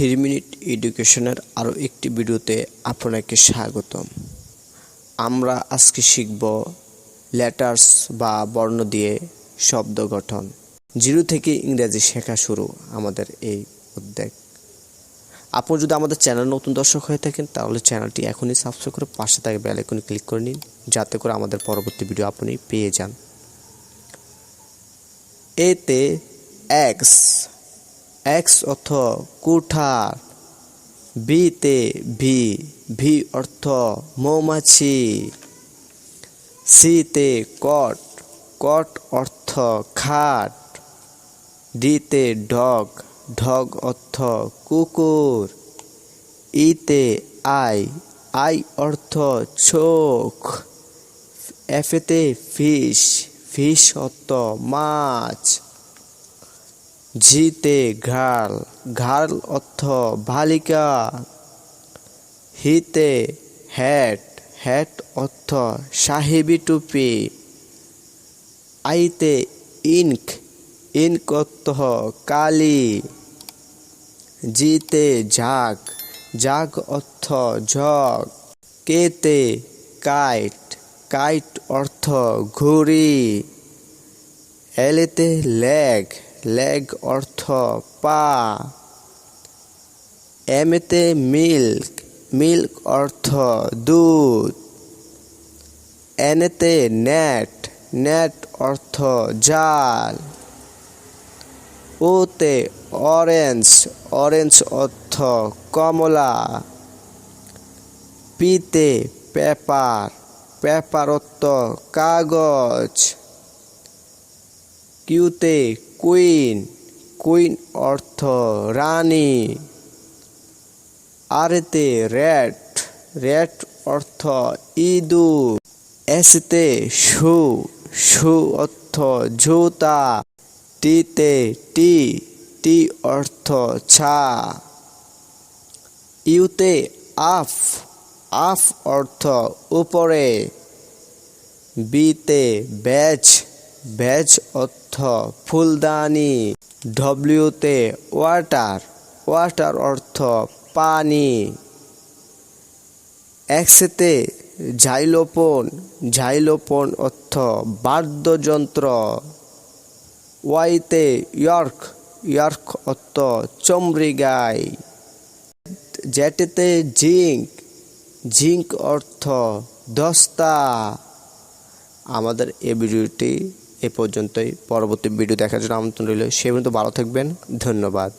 Three minute এডুকেশনের আরও একটি ভিডিওতে আপনাকে স্বাগতম। আমরা আজকে শিখব লেটার্স বা বর্ণ দিয়ে শব্দ গঠন। জিরো থেকে ইংরেজি শেখা শুরু আমাদের এই উদ্যোগ। আপনি যদি আমাদের চ্যানেল নতুন দর্শক হয়ে থাকেন, তাহলে চ্যানেলটি এখনই সাবস্ক্রাইব করে পাশে থাকে বেল আইকনে ক্লিক করে নিন, যাতে করে আমাদের পরবর্তী ভিডিও আপনি পেয়ে যান। এতে এক্স এক্স অর্থ কুঠার, বিতে ভি ভি অর্থ মৌমাছি, সিতে কট কট অর্থ খাট, ডিতে ডগ ডগ অর্থ কুকুর, ইতে আই আই অর্থ চোখ এফেতে ফিশ ফিশ অর্থ মাছ। ঝিতে ঘাল ঘাল অর্থ বালিকা হিতে হ্যাট হ্যাট অর্থ সাহেবি টুপি, আইতে ইনক ইনক অর্থ কালি, জিতে ঝাঁক ঝাঁক অর্থ ঝক কেতে কাইট কাইট অর্থ ঘুড়ি, এলেতে লেগ লেগ অর্থ পা। এমেতে মিল্ক মিল্ক অর্থ দুধ। এনেতে নেট নেট অর্থ জাল। ওতে অরেঞ্জ অরেঞ্জ অর্থ কমলা। পিতে পেপার পেপার অর্থ কাগজ। কিউতে কুইন কুইন অর্থ রানী। আরেতে রেড রেড অর্থ ইঁদুর। এসতে শু শু অর্থ জুতা। টিতে টি টি অর্থ ছা। ইউতে আফ আফ অর্থ উপরে। বিতে ব্যাজ ব্যাজ অর্থ ফুলদানি ডব্লিউতে ওয়াটার ওয়াটার অর্থ পানি। এক্সেতে ঝাইলোপন ঝাইলোপন অর্থ বাদ্যযন্ত্র। ওয়াইতে ইয়র্ক ইয়র্ক অর্থ চমড়ি গাই জেটেতে জিঙ্ক জিঙ্ক অর্থ দস্তা। আমাদের এই ভিডিওটি এ পর্যন্তই। পরবর্তী ভিডিও দেখার জন্য আমন্ত্রণ রইল। সে পর্যন্ত ভালো থাকবেন। ধন্যবাদ।